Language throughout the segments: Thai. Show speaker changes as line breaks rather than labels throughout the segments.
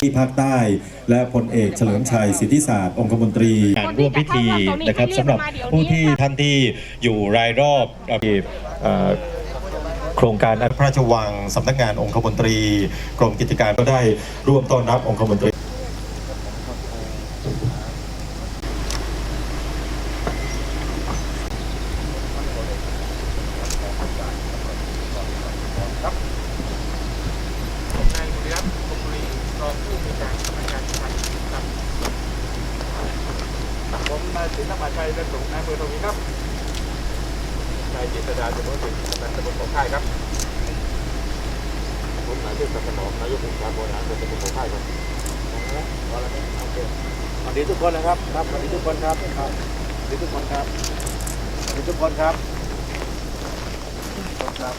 ที่
ภาคใต้ และพลเอกเฉลิมชัยสิทธิศาสตร์องคมนตรี
การร่วมพิธีนะครับสำหรับผู้ที่ท่านที่อยู่รายรอบเอ่อโครงการพระราชวังสำนักงานองคมนตรี กรมกิจการก็ได้ร่วมต้อนรับองคมนตรี
นายบุรีรัตน์บุรีรองผู้มีการสำนักงานชัยครับผมนายศิลป์นภาชัยเป็นสูงนายอำเภอตรงนี้ครับนายจิตรดาจุลศิลป์กำนันตำบลของค่ายครับ ผมนายเทพสนองนายกองค์การบริหารส่วนตำบลของค่ายครับเอาละครับโอเคส วัสดีทุกคนนะครับครับสวัสดีทุกคนครับครับสวัสดีทุกคนครับสวัสดีทุกคนครับครับ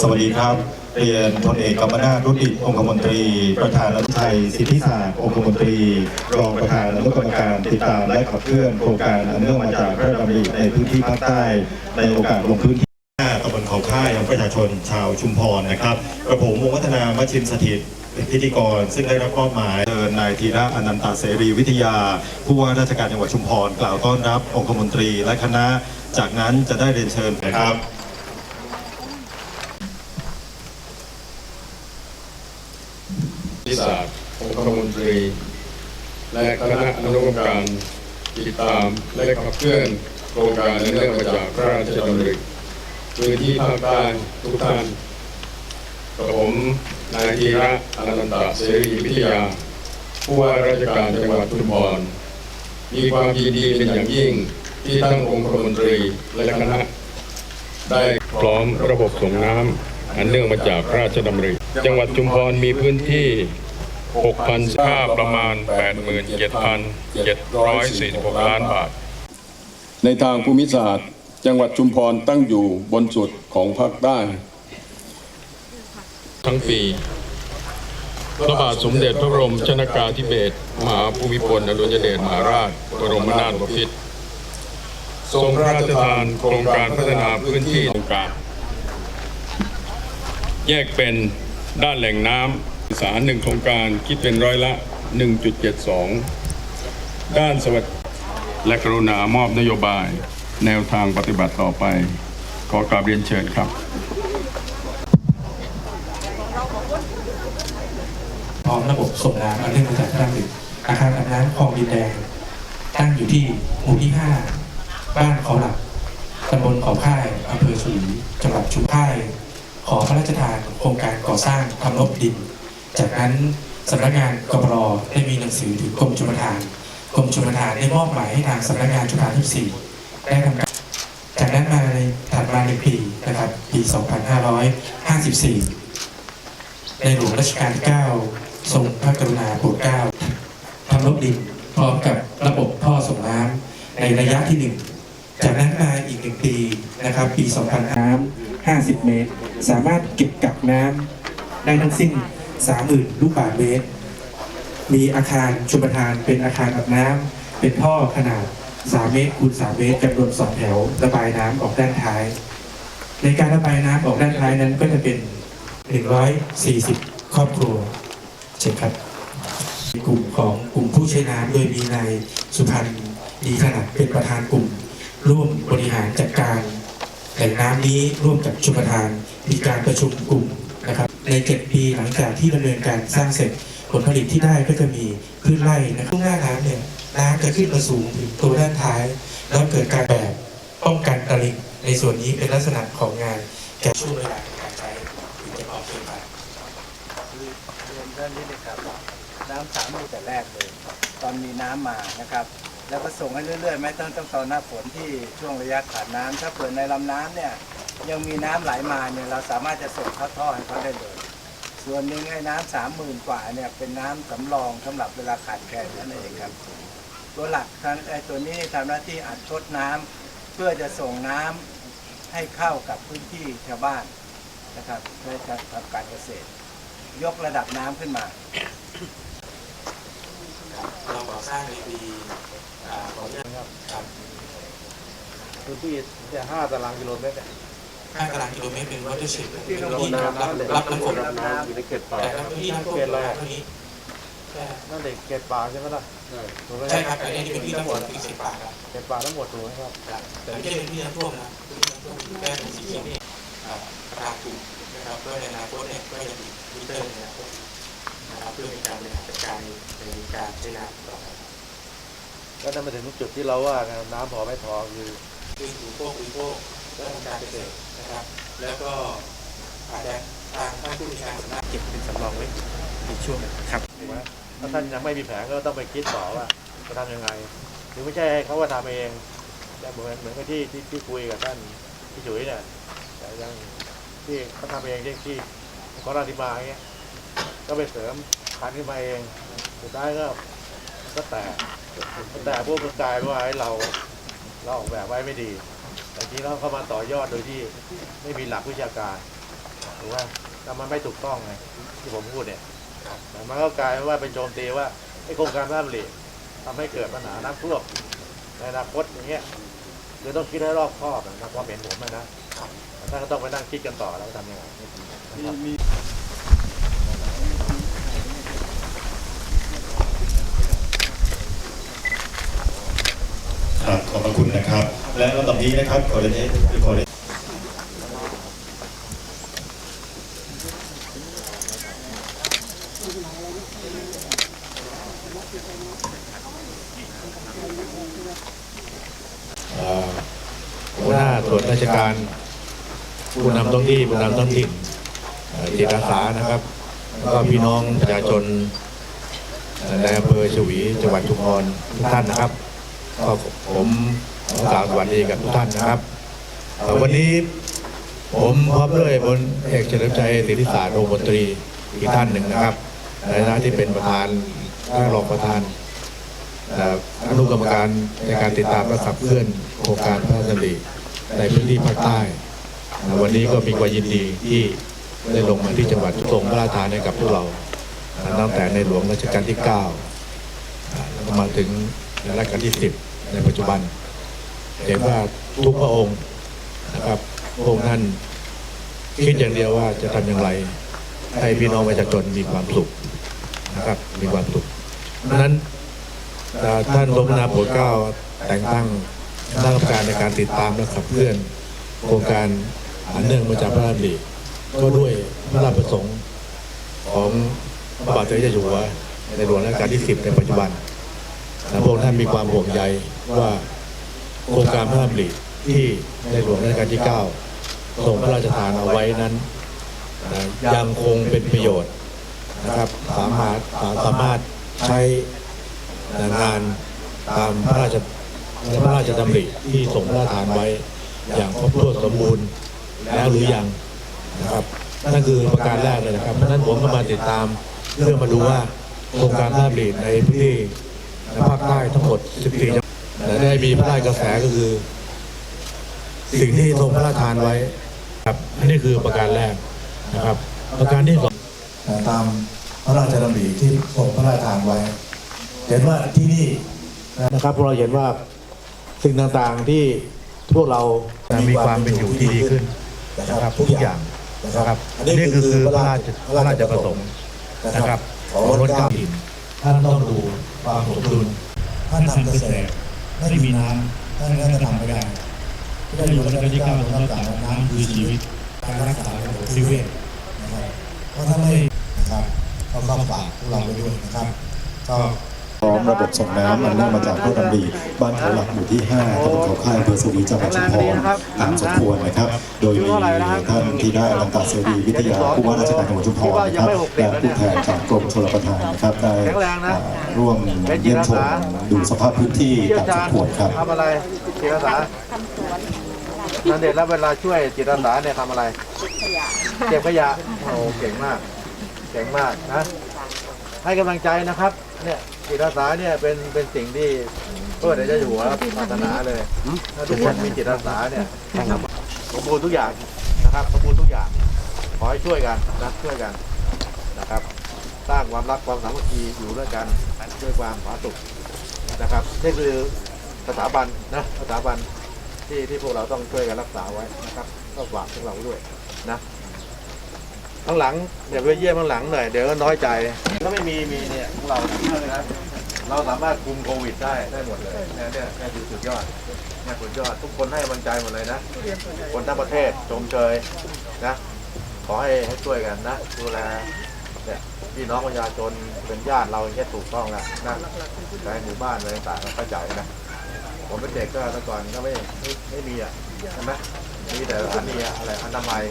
สวัสดีครับ เรียนพลเอกกำมนาถรุดิตองคมนตรี ประธานรัฐไทย สิทธิศาสตร์องคมนตรี รองประธานอนุกรรมการติดตามและขับเคลื่อนโครงการอันเนื่องมาจากพระราชดำริในพื้นที่ภาคใต้ ในโอกาสลงพื้นที่หน้าตำบลเขาค่ายของประชาชนชาวชุมพรนะครับกระผมวงวัฒนามชินสถิตพิธีกรซึ่งได้รับมอบหมายเชิญนายธีระอนันตเสรีวิทยา ผู้ว่าราชการจังหวัดชุมพร กล่าวต้อนรับองคมนตรีและคณะ จากนั้นจะได้เรียนเชิญนะครับ
ที่ศา สตร์องคมนตรี และคณะอนุกรรมการติดตามและขับเคลื่อนโครงการในเรื่องมาจากพระราชดำริพื้นที่ภาคใต้ทุกท่านกับผมนายธีระอนันตเสรีวิทยา ผู้ว่าราชการจังหวัดชุมพรมีความยินดีเป็นอย่างยิ่งที่ท่านองคมนตรีและคณะได้พร้อมระบบส่งน้ำอันเนื่องมาจากพระราชดำริ จังหวัดชุมพรมีพื้นที่ 6,000ค่าประมาณ 87,746 ล้านบาท ในทางภูมิศาสตร์ จังหวัดชุมพรตั้งอยู่บนสุดของภาคใต้ ทั้งปีพระบาทสมเด็จพระบรมชนากาธิเบศรมหาภูมิพลอดุลยเดชมหาราช บรมนาถบพิตรทรงพระราชทานโครงการพัฒนาพื้นที่โครงการแยกเป็นด้านแหล่งน้ำ สารหนึ่งโครงการคิดเป็นร้อยละ 1.72 ด้านสวัสดิและกรุณามอบนโยบาย แนวทางปฏิบัติต่อไป ขอกราบเรียนเชิญครับ
พร้อมระบบส่งน้ำอันเนื่องมาจากพระดำริอาคารอาบน้ำคลองดินแดง ตั้งอยู่ที่หมู่ที่ 5 บ้านเขาหลักตำบลขาค่ายอำเภอสุรีจังหวัดชุมพรขอพระราชทานโครงการก่อสร้างทำลบดิน จากนั้นสำนักงานกบรได้มีหนังสือถึงกรมชลประทาน กรมชลประทานได้มอบหมายให้ทางสำนักงานชลประทานที่4ได้ทำการจากนั้นมาในถัดมาในปีนะครับปี 2554 ในหลวงรัชกาลที่ 9 ทรงพระกรุณาโปรดเกล้าทำลบดินพร้อมกับระบบท่อส่งน้ำในระยะที่ 1 จากนั้นมาอีกหนึ่งปีนะครับปี2000น้ำ50 เมตร สามารถเก็บกักน้ำได้ทั้งสิ้น 30,000 ลูกบาศก์เมตร มีอาคารชุมประทานเป็นอาคารอาบน้ำเป็นท่อขนาด 3 เมตรคูณ3เมตรจำนวน2แถวระบายน้ำออกด้านท้าย ในการระบายน้ำออกด้านท้ายนั้นก็จะเป็น 140 ครอบครัวเช่นครับกลุ่มของกลุ่มผู้ใช้น้ำโดยมีนายสุพันธ์ดีขนาดเป็นประธานกลุ่ม ร่วมบริหารจัดการแหล่งน้ำนี้ร่วมกับชุมประธาน มีการประชุมกลุ่ม ในเจ็ดปีหลังจากที่ดำเนินการสร้างเสร็จผลผลิตที่ได้ก็จะมีพืชไร่นะครับช่วงหน้าน้ำเนี่ยน้ำจะขึ้นมาสูงถึงตัวด้านท้าย แล้วเกิดการแบบป้องกันตลิ่งในส่วนนี้เป็นลักษณะของงานแก่ช่วงเวลาการใช้ถึงจะออกเป็นไป
คือเรียนท่านนี้นะครับน้ำสามมือแต่แรกเลย ตอนมีน้ำมานะครับ แล้วก็ส่งให้เรื่อยๆ ไม่ต้องต้องตอนหน้าฝนที่ช่วงระยะขาดน้ำถ้าเปิดในลำน้ำเนี่ยยังมีน้ำไหลมาเนี่ยเราสามารถจะส่งเข้าท่อให้เขาได้เลย ส่วนหนึ่งไอ้น้ำสามหมื่นกว่าเนี่ยเป็นน้ำสำรองสำหรับเวลาขาดแคลนนั่นเองครับ ตัวหลักทางไอ้ตัวนี้ทำหน้าที่อัดทดน้ำเพื่อจะส่งน้ำให้เข้ากับพื้นที่ชาวบ้านนะครับเพื่อจะทำการเกษตร ยกระดับน้ำขึ้นมา
เราก่อสร้างในปีอ่าขออนุญาตครับครับ
พื้นที่แค่ห้าตารางกิโลเมตรเนี่ย
5ตารางกิโลเมตรเป็นวัตถุชิพ
ที่
เป็น
เรา
ที่รับรับรับน้ำฝน
รับน้ำ
อยู่ในเขตป่า
แต่ครับพื้นที่น้ำท่วมประมาณเท่านี้ใช่
นั่นเด็กเขตป่าใช่ไหมล่ะถูกไหม
ใช่ครับอันนี้เป็นที่น้ำฝนที่สิบบาทครับ
เขตป่าทั้งหมดถูกไหมครับ
ครับแต่ไม่ใช่เป็นที่น้ำท่วมนะพื้นที่น้ำท่วมอยู่แค่ตรงสีเขียวนี่อ่าประกาศถูกนะครับเพื่อในอนาคตเนี่ยก็จะมีมิเตอร์ในอนาคตนะครับเพื่อเป็นการบริหารจัดการในการใช้น้ำต่อไป
ก็จะมาถึงจุดที่เราว่าน้ำพอไม่พอคือ
คืออุปโภคบริโภค และทำการเกษตรนะครับ แล้วก็อาจจะทางท่านผู้บริการสำนักเก็บเป็นสำรองไว้อีกช่วงหนึงครับ
ถูกไหมถ้าท่านยังไม่มีแผนก็ต้องไปคิดต่อว่าจะทำยังไงหรือไม่ใช่ให้เขาว่าทำเองแต่เหมือนเหมือนกับที่ที่ที่คุยกับท่านพี่จุ๋ยเนี่ยแต่ยังที่เขาทำเองที่ที่ขอราธิมาอย่างเงี้ยก็ไปเสริมพันขึ้นมาเองสุดท้ายก็ก็แตกแต่พวกกลายเป็นว่าให้เราเราออกแบบไว้ไม่ดี แต่ทีเราเข้ามาต่อยอดโดยที่ไม่มีหลักวิชาการถูกไหมแต่มันไม่ถูกต้องไงที่ผมพูดเนี่ยแต่มันก็กลายว่าเป็นโจมตีว่าไอ้โครงการพระราชดำริทำให้เกิดปัญหาน้ำท่วมในอนาคตอย่างเงี้ยคือต้องคิดให้รอบคอบนะความเห็นผมนะนะท่าก็ต้องไปนั่งคิดกันต่อแล้วทำยังไง
ครับขอบพระคุณนะครับ และลำดับนี้นะครับขอเรียนขอเรียน
หัวหน้าส่วนราชการผู้นำท้องที่ผู้นำท้องถิ่นจิตอาสานะครับก็พี่น้องประชาชนในอำเภอชวีจังหวัดชุมพรทุกท่านนะครับก็ผม กล่าวสวัสดีกับทุกท่านนะครับวันนี้ผมพร้อมด้วยพลเอกเฉลิมชัยสิทธิศาสตร์องคมนตรีอีกท่านหนึ่งนะครับ ในฐานะที่เป็นประธานและรองประธานอนุกรรมการในการติดตามและขับเคลื่อนโครงการพระราชดำริในพื้นที่ภาคใต้ วันนี้ก็มีความยินดีที่ได้ลงมาที่จังหวัดส่งพระราชทานให้กับพวกเราตั้งแต่ในหลวงรัชกาลที่9อ่าแล้วก็มาถึงในรัชกาลที่ 10 ในปัจจุบัน เห็นว่าทุกพระองค์นะครับพระองค์ท่านคิดอย่างเดียวว่าจะทำอย่างไร ให้พี่น้องประชาชนมีความสุขนะครับ มีความสุขเพราะนั้นท่านสมนาโปรดเกล้าแต่งตั้งคณะกรรมการในการติดตามและขับเคลื่อน โครงการอันเนื่องมาจากพระราชดำริก็ด้วยพระราชประสงค์ของพระบาทสมเด็จเจ้าอยู่หัวในหลวงรัชกาลที่ 10 ในปัจจุบันและพระองค์ท่านมีความห่วงใยว่า โครงการพระราชดำริที่ในหลวงรัชกาลที่ 9 ทรงพระราชทานเอาไว้นั้นนะยังคงเป็นประโยชน์นะครับสามารถสามารถใช้งานตามพระราชพระราชดำริที่ทรงพระราชทานไว้อย่างครบถ้วนสมบูรณ์แล้วหรือยังนะครับนั่นคือประการแรกเลยนะครับเพราะฉะนั้นผมก็มาติดตามเพื่อมาดูว่าโครงการพระราชดำริในพื้นที่ในภาคใต้ทั้งหมด 14จังหวัด แต่ได้มีพระราชกระแสก็คือ สิ่งที่ทรงพระราชทานไว้ครับอันนี้คือประการแรกนะครับ ประการที่สองตามพระราชดำริที่ทรงพระราชทานไว้ เห็นว่าที่นี่นะครับพวกเราเห็นว่าสิ่งต่างๆที่พวกเรามีความเป็นอยู่ที่ดีขึ้นนะครับทุกอย่างนะครับอันนี้คือพระราชพระราชประสงค์นะครับของรถเก้าถิ่นท่านต้องดูความสมดุลท่านทำเกษตร ไม่มีน้ำท่านก็จะทำไม่ได้พระเจ้าอยู่หัวรัชกาลที่เก้าทรงรับสั่งว่าน้ำคือชีวิตการรักษาระบบนิเวศนะครับเพราะถ้าไม่นะครับก็เข้าฝากพวกเราไปด้วยนะครับก็
พร้อมระบบส่งน้ำอันเนื่องมาจากพระดำริบ้านเขาหลักหมู่ที่5ตำบลเขาค่ายอำเภอสวีจังหวัดชุมพรตามสมควรนะครับ โดยมีท่านที่ได้อลังการเสรีวิทยาผู้ว่าราชการจังหวัดชุมพรนะครับและผู้แทนจากกรมชลประทานนะครับได้ร่วมเยี่ยมชมดูสภาพพื้นที่ตามสมควรครับ
ทำอะไรจิตอาสานันเด็ดแล้วเวลาช่วยจิตอาสาเนี่ยทำอะไรเก็บขยะโอ้เก่งมากเก่งมากนะให้กำลังใจนะครับเนี่ย จิตอาสาเนี่ยเป็นเป็นสิ่งที่เพื่อเดี๋ยวจะอยู่หัวปรารถนาเลยถ้าทุกคนมีจิตอาสาเนี่ยสมบูรณ์ทุกอย่างนะครับสมบูรณ์ทุกอย่างขอให้ช่วยกันนะช่วยกันนะครับสร้างความรักความสามัคคีอยู่ด้วยกันด้วยความผาสุกนะครับนี่คือสถาบันนะสถาบันที่ที่พวกเราต้องช่วยกันรักษาไว้นะครับก็ฝากพวกเราด้วยนะ ข้างหลังเดี๋ยวไปเยี่ยมข้างหลังหน่อยเดี๋ยวก็น้อยใจถ้าไม่มีมีเนี่ยพวกเรานะเราสามารถคุมโควิดได้ได้หมดเลยเนี่ยเนี่ยเนี่ยคือสุดยอดเนี่ยสุดยอดทุกคนให้กำลังใจหมดเลยนะ คนทั้งประเทศชมเชยนะขอให้ให้ช่วยกันนะดูแลเนี่ยพี่น้องประชาชนเป็นญาติเราอย่ถูกต้องแล้วนะในหมู่บ้านอะไรต่างๆเข้าใจนะผมเป็นเด็กก็แต่ก่อนก็ไม่ไม่ไม่มีอะใช่ไหมมีแต่อันนี้อะอะไรอนามัย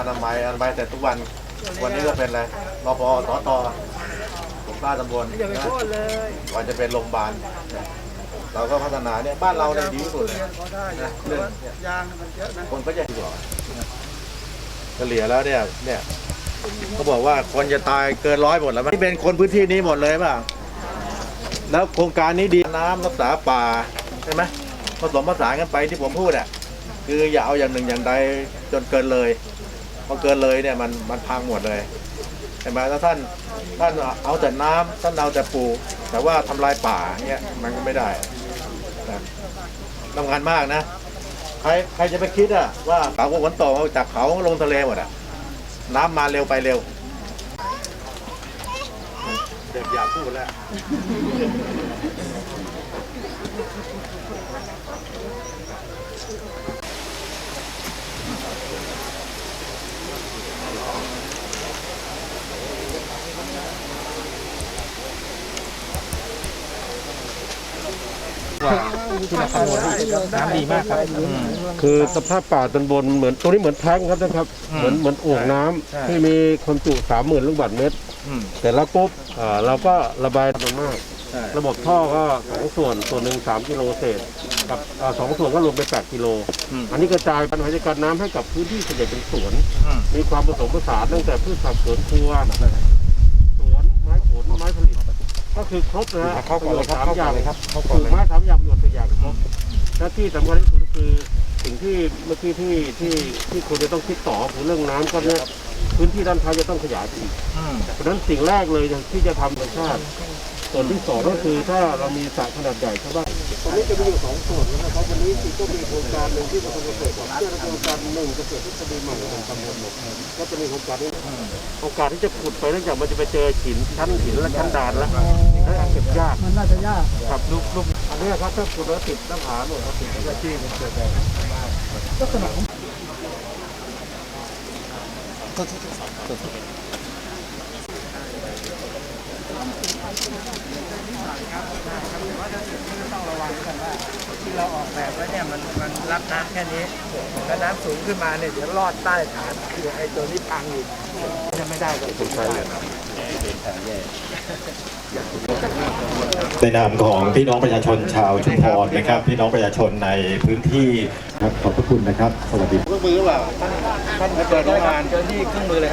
อนามัยอนามัยแต่ทุกวัน วันนี้ก็เป็นอะไรรพสตผมกล้าตำบลนะวันจะเป็นโรงพยาบาลเนี่ยเราก็พัฒนาเนี่ยบ้านเราเนี่ยดีที่สุดเลยนะเรื่องเนี่ยคนก็จะดีกว่าเฉลี่ยแล้วเนี่ยเนี่ยเขาบอกว่าคนจะตายเกินร้อยหมดแล้วมันนี่เป็นคนพื้นที่นี้หมดเลยเปล่าแล้วโครงการนี้ดีน้ำรักษาป่าใช่ไหมผสมผสานกันไปที่ผมพูดอะคืออย่าเอาอย่างหนึ่งอย่างใดจนเกินเลย พอเกินเลยเนี่ยมันมันพังหมดเลยเห็นไหมถ้าท่านท่านเอาแต่น้ำท่านเอาแต่ปลูกแต่ว่าทำลายป่าเงี้ยมันก็ไม่ได้นะทำงานมากนะใครใครจะไปคิดอะว่าเขาฝนตกจากเขาลงทะเลหมดอะน้ำมาเร็วไปเร็วเด็กอยากพูดแล้ว
น้ำดีมากครับ
คือสภาพป่าตอนบนเหมือนตรงนี้เหมือนแท้งครับนะครับเหมือนเหมือนโอ่งน้ำที่มีความจุสามหมื่นลูกบาศก์เมตร
อืม
แต่แล้วปุ๊บอ่าเราก็ระบายมันมาก
ใช่
ระบบท่อก็สองส่วนส่วนหนึ่งสามกิโลเศษกับอ่าสองส่วนก็รวมเป็นแปดกิโลอันนี้กระจายปัญหาจัดการน้ำให้กับพื้นที่ส่วนใหญ่เป็นสวน
อืม
มีความผสมผสานตั้งแต่พืชผักสวนครัวสวนไม้ผลไม้ผลิต ก็คือครบนะฮะ
เข้าก่อนเลยครับ
สามอย่าง
เข้าก่อนเลยครับเข้า
ป
ก่อน
ลู
เล
ก
ย
ไม้สามอย่างประโยชน์ และที่สำคัญที่สุดก็คือสิ่งที่เมื่อกี้ที่ที่ที่คุณจะต้องคิดต่อคือเรื่องน้ำก็เนี่ยพื้นที่ด้านท้ายจะต้องขยายอีก
อืม
เพราะฉะนั้นสิ่งแรกเลยที่จะทำธรรมชาติ ส่วนที่สองก็คือถ้าเรามีสระขนาดใหญ่ใช่ป่ะตรงนี้จะมีอยู่สองส่วนนะครับวันนี้ก็มีโครงการหนึ่งที่ประสบเกษตรเพื่อโครงการหนึ่งเกษตรทฤษฎีใหม่ของตำบลหมกก็จะมีโครงการนี้โอกาสที่จะขุดไปเนื่องจากมันจะไปเจอหินชั้นหินและชั้นดานแล้วและเก็บยากมันน่าจะยากครับลูกลูกอันนี้ครับถ้าขุดแล้วติดต้องหาหน่วยเขาติดเจ้าที่มันเกิดได้
ที่ เราออกแบบไว้เนี่ยมันมันรับน้ำแค่นี้ถ้าน้ำสูงขึ้นมาเนี่ยเดี๋ยวลอดใต้ฐานคือไอ้ตัวนี้พังอีกจะไม่ได้ก็คุณใช้เลยนะ
ในนามของพี่น้องประชาชนชาวชุมพรนะครับ พี่น้องประชาชนในพื้นที่ครับขอบพระคุณนะครับสวัสดี
เครื่องมือหรือเปล่าท่านท่านเปิดโรงงาน
เจ้าที่เครื่องมือเลย